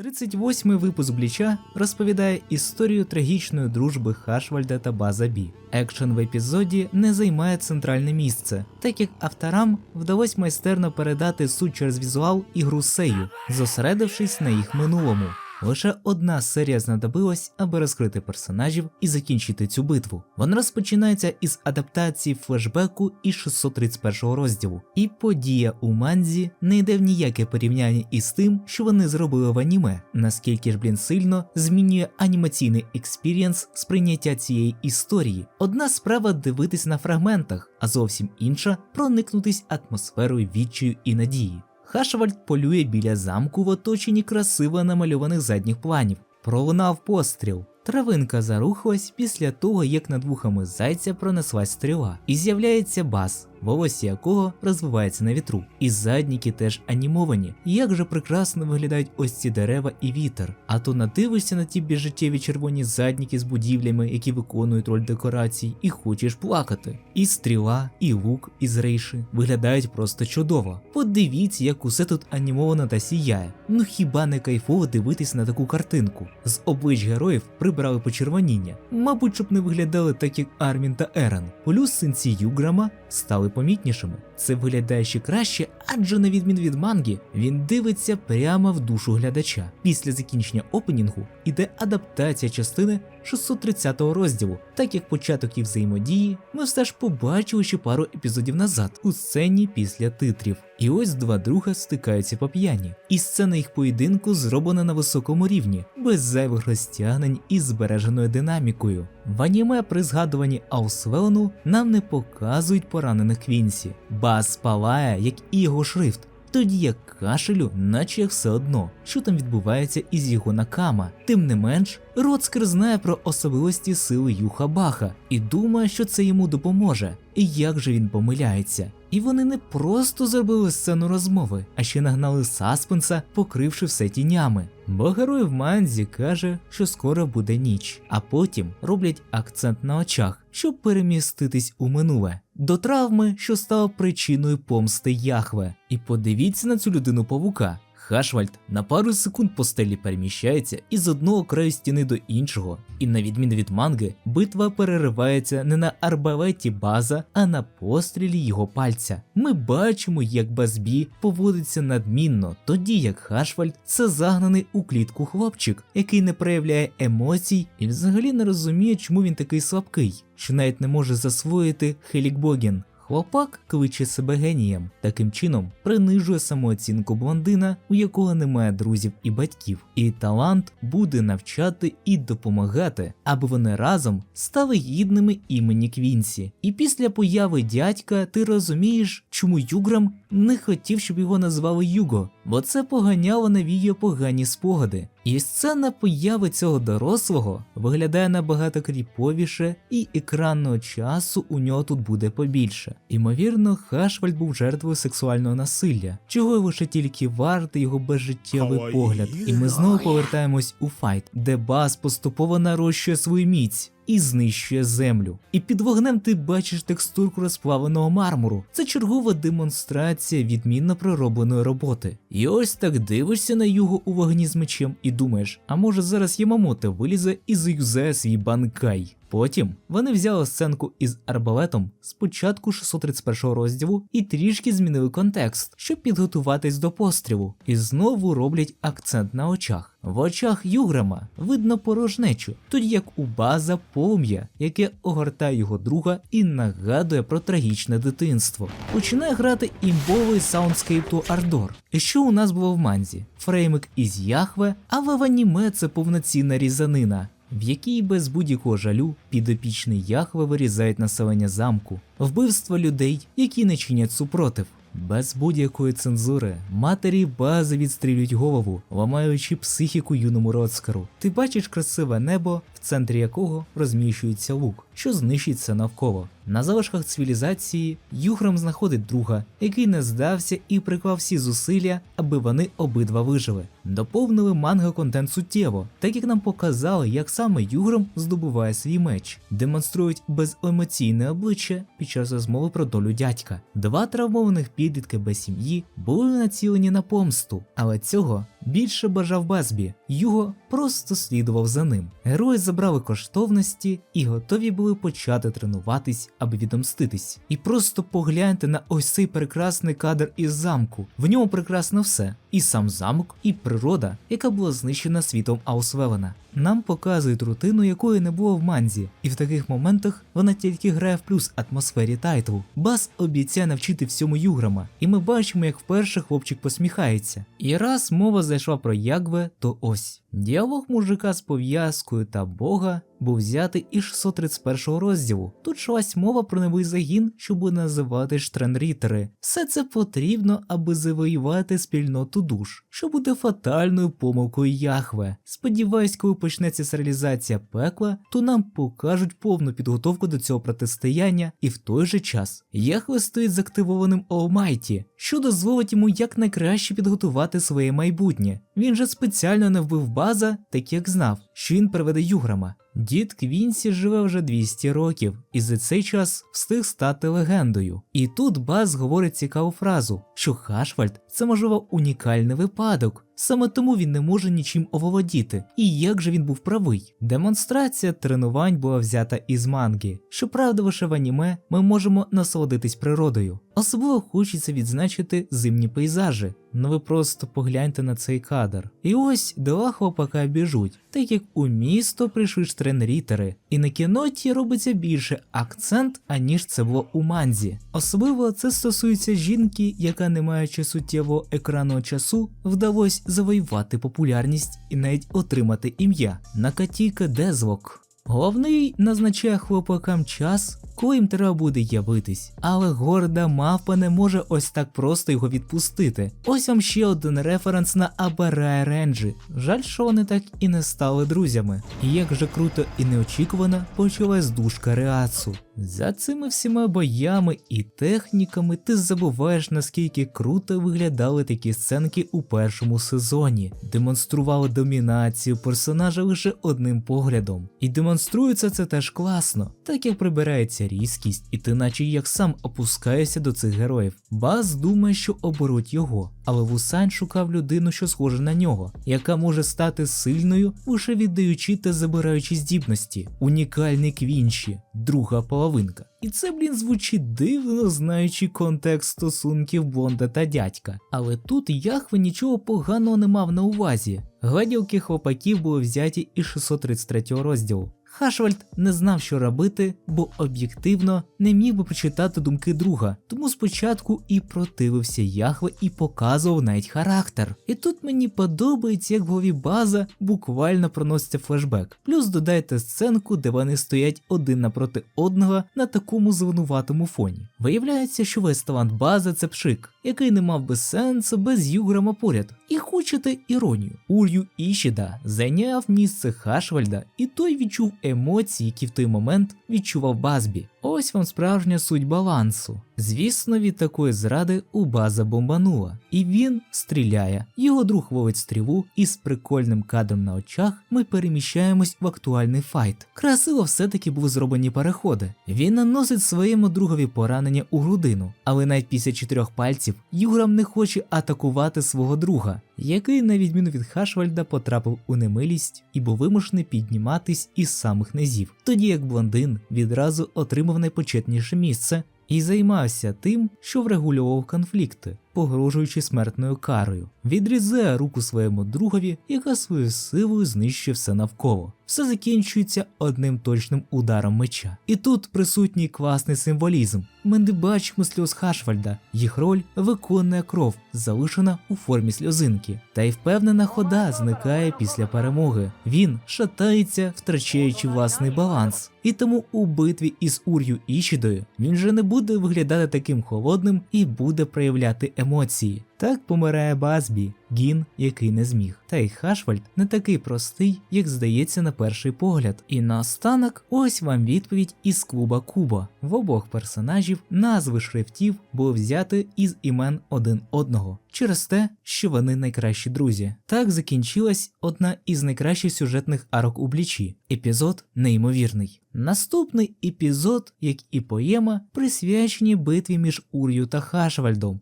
38-й випуск Бліча розповідає історію трагічної дружби Хашвальда та База Бі. Екшен в епізоді не займає центральне місце, так як авторам вдалося майстерно передати суть через візуал і гру Сею, зосередившись на їх минулому. Лише одна серія знадобилась, аби розкрити персонажів і закінчити цю битву. Вона розпочинається із адаптації флешбеку із 631 розділу, і подія у манзі не йде в ніяке порівняння із тим, що вони зробили в аніме, наскільки ж блін сильно змінює анімаційний експірієнс сприйняття цієї історії. Одна справа дивитись на фрагментах, а зовсім інша проникнутись атмосферою відчаю і надії. Хашвальд полює біля замку в оточенні красиво намальованих задніх планів. Пролунав постріл. Травинка зарухалась після того, як над вухами зайця пронеслась стріла, і з'являється бас, волосся якого розвивається на вітру. І задніки теж анімовані. Як же прекрасно виглядають ось ці дерева і вітер. А то надивишся на ті безжиттєві червоні задніки з будівлями, які виконують роль декорацій, і хочеш плакати. І стріла, і лук із рейші виглядають просто чудово. Подивіться, як усе тут анімовано та сіяє. Ну хіба не кайфово дивитись на таку картинку? З облич героїв прибрали почервоніння, мабуть, щоб не виглядали так, як Армін та Ерен. Плюс синці Юграма стали помітнішими. Це виглядає ще краще, адже на відміну від манги, він дивиться прямо в душу глядача. Після закінчення опенінгу іде адаптація частини 630 розділу, так як початок і взаємодії ми все ж побачили ще пару епізодів назад у сцені після титрів. І ось два друга стикаються по п'яні. І сцена їх поєдинку зроблена на високому рівні, без зайвих розтягнень і збереженою динамікою. В аніме при згадуванні Аусвелну нам не показують поранених Квінсі. Бас палає, як і його шрифт. Тоді як кашелю, наче все одно, що там відбувається із його накама. Тим не менш, Роцкер знає про особливості сили Юха Баха і думає, що це йому допоможе. І як же він помиляється. І вони не просто зробили сцену розмови, а ще нагнали саспенса, покривши все тінями. Бо герой в манзі каже, що скоро буде ніч, а потім роблять акцент на очах, щоб переміститись у минуле. До травми, що стала причиною помсти Яхве. І подивіться на цю людину павука. Хашвальд на пару секунд по стелі переміщається із одного краю стіни до іншого, і на відміну від манги, битва переривається не на арбалеті база, а на пострілі його пальця. Ми бачимо, як Базбі поводиться надмінно, тоді як Хашвальд це загнаний у клітку хлопчик, який не проявляє емоцій і взагалі не розуміє, чому він такий слабкий, що навіть не може засвоїти Хелікбоген. Хлопак кличе себе генієм, таким чином принижує самооцінку блондина, у якого немає друзів і батьків, і талант буде навчати і допомагати, аби вони разом стали гідними імені Квінсі. І після появи дядька ти розумієш, чому Юграм не хотів, щоб його назвали Юго, бо це поганяло навіює погані спогади. І сцена появи цього дорослого виглядає набагато кріповіше, і екранного часу у нього тут буде побільше. Імовірно, Хашвальд був жертвою сексуального насилля, чого лише тільки вартий його безжиттєвий погляд. І ми знову повертаємось у файт, де Бас поступово нарощує свою міць. І знищує землю. І під вогнем ти бачиш текстурку розплавленого мармуру. Це чергова демонстрація відмінно проробленої роботи. І ось так дивишся на його у вогні з мечем і думаєш, а може зараз Ямамото вилізе і заюзає свій банкай. Потім вони взяли сценку із арбалетом з початку 631 розділу і трішки змінили контекст, щоб підготуватись до пострілу, і знову роблять акцент на очах. В очах Юграма видно порожнечу, тоді як у база полум'я, яке огортає його друга і нагадує про трагічне дитинство. Починає грати імбовий Soundscape to Ardor. І що у нас було в манзі? Фреймик із Яхве, але в аніме це повноцінна різанина в якій без будь-якого жалю підопічний Яхве вирізають населення замку, вбивство людей, які не чинять супротив. Без будь-якої цензури матері бази відстрілюють голову, ламаючи психіку юному Роцкару. Ти бачиш красиве небо, центрі якого розміщується лук, що знищиться навколо. На залишках цивілізації Юграм знаходить друга, який не здався і приклав всі зусилля, аби вони обидва вижили. Доповнили манго контент суттєво, так як нам показали, як саме Юграм здобуває свій меч, демонструють беземоційне обличчя під час розмови про долю дядька. Два травмованих підлітки без сім'ї були націлені на помсту, але цього більше бажав Базбі, Юго просто слідував за ним. Герої забрали коштовності і готові були почати тренуватись, аби відомститись. І просто погляньте на ось цей прекрасний кадр із замку. В ньому прекрасно все: і сам замок, і природа, яка була знищена світом Аусвелена. Нам показують рутину, якої не було в манзі, і в таких моментах вона тільки грає в плюс атмосфері тайтлу. Бас обіцяє навчити всьому Юграма, і ми бачимо, як вперше хлопчик посміхається. І раз мова зайшла про Ягве, то ось діалог мужика з пов'язкою та Бога був взятий із 631 розділу. Тут шлась мова про новий загін, що буде називати Штренрітери. Все це потрібно, аби завоювати спільноту душ, що буде фатальною помилкою Яхве. Сподіваюсь, коли почнеться серіалізація пекла, то нам покажуть повну підготовку до цього протистояння, і в той же час Яхве стоїть з активованим Олмайті, що дозволить йому якнайкраще підготувати своє майбутнє. Він же спеціально не вбив база, так як знав, що він приведе Юграма. Дід Квінсі живе вже 200 років і за цей час встиг стати легендою. І тут Баз говорить цікаву фразу, що Хашвальд це можливо унікальний випадок. Саме тому він не може нічим оволодіти. І як же він був правий? Демонстрація тренувань була взята із манги. Щоправда, лише в аніме ми можемо насолодитись природою. Особливо хочеться відзначити зимні пейзажі. Ну ви просто погляньте на цей кадр. І ось два хлопака біжуть, так як у місто прийшли штренрітери, і на кіноті робиться більше акцент, аніж це було у манзі. Особливо це стосується жінки, яка не маючи суттєвого екранного часу, вдалось завоювати популярність і навіть отримати ім'я Накатіка Дезвок. Головний назначає хлопакам час, коли їм треба буде явитись, але горда мавпа не може ось так просто його відпустити. Ось вам ще один референс на Абарая Ренджі. Жаль, що вони так і не стали друзями. І як же круто і неочікувано почалась душка Реацу. За цими всіма боями і техніками ти забуваєш наскільки круто виглядали такі сценки у першому сезоні, демонстрували домінацію персонажа лише одним поглядом. І демонструється це теж класно, так як прибирається різкість, і ти наче як сам опускаєшся до цих героїв. Баз думає, що оберуть його, але Вусань шукав людину, що схожа на нього, яка може стати сильною, лише віддаючи та забираючи здібності. Унікальний квінші, друга половинка. І це, блін, звучить дивно, знаючи контекст стосунків Бонда та дядька. Але тут Яхве нічого поганого не мав на увазі. Гладілки хлопаків були взяті із 633 розділу. Хашвальд не знав, що робити, бо об'єктивно не міг би прочитати думки друга, тому спочатку і противився Яхве і показував навіть характер. І тут мені подобається, як в голові база буквально проноситься флешбек. Плюс додайте сценку, де вони стоять один напроти одного на такому зеленуватому фоні. Виявляється, що весь талант бази це пшик, який не мав би сенсу без Юграма поряд. І хочете іронію. Ур'ю Ішіда зайняв місце Хашвальда, і той відчув емоції, які в той момент відчував Базбі. Ось вам справжня суть балансу. Звісно, від такої зради у база бомбанула, і він стріляє. Його друг ловить стрілу, і з прикольним кадром на очах ми переміщаємось в актуальний файт. Красиво все-таки були зроблені переходи. Він наносить своєму другові поранення у грудину, але навіть після чотирьох пальців Юграм не хоче атакувати свого друга, який, на відміну від Хашвальда, потрапив у немилість і був вимушений підніматись із самих низів, тоді як блондин відразу отримав найпочетніше місце і займався тим, що врегулював конфлікти, погрожуючи смертною карою, відрізає руку своєму другові, яка своєю силою знищує все навколо. Все закінчується одним точним ударом меча. І тут присутній класний символізм. Ми не бачимо сльоз Хашвальда, їх роль виконує кров, залишена у формі сльозинки, та й впевнена хода зникає після перемоги. Він шатається, втрачаючи власний баланс. І тому у битві із Ур'ю Ішідою він вже не буде виглядати таким холодним і буде проявляти емоції. Так помирає Базбі, Гін, який не зміг. Та й Хашвальд не такий простий, як здається на перший погляд. І наостанок, ось вам відповідь із клуба Куба. В обох персонажів назви шрифтів були взяти із імен один одного. Через те, що вони найкращі друзі. Так закінчилась одна із найкращих сюжетних арок у блічі. Епізод неймовірний. Наступний епізод, як і поема, присвячені битві між Ур'ю та Хашвальдом.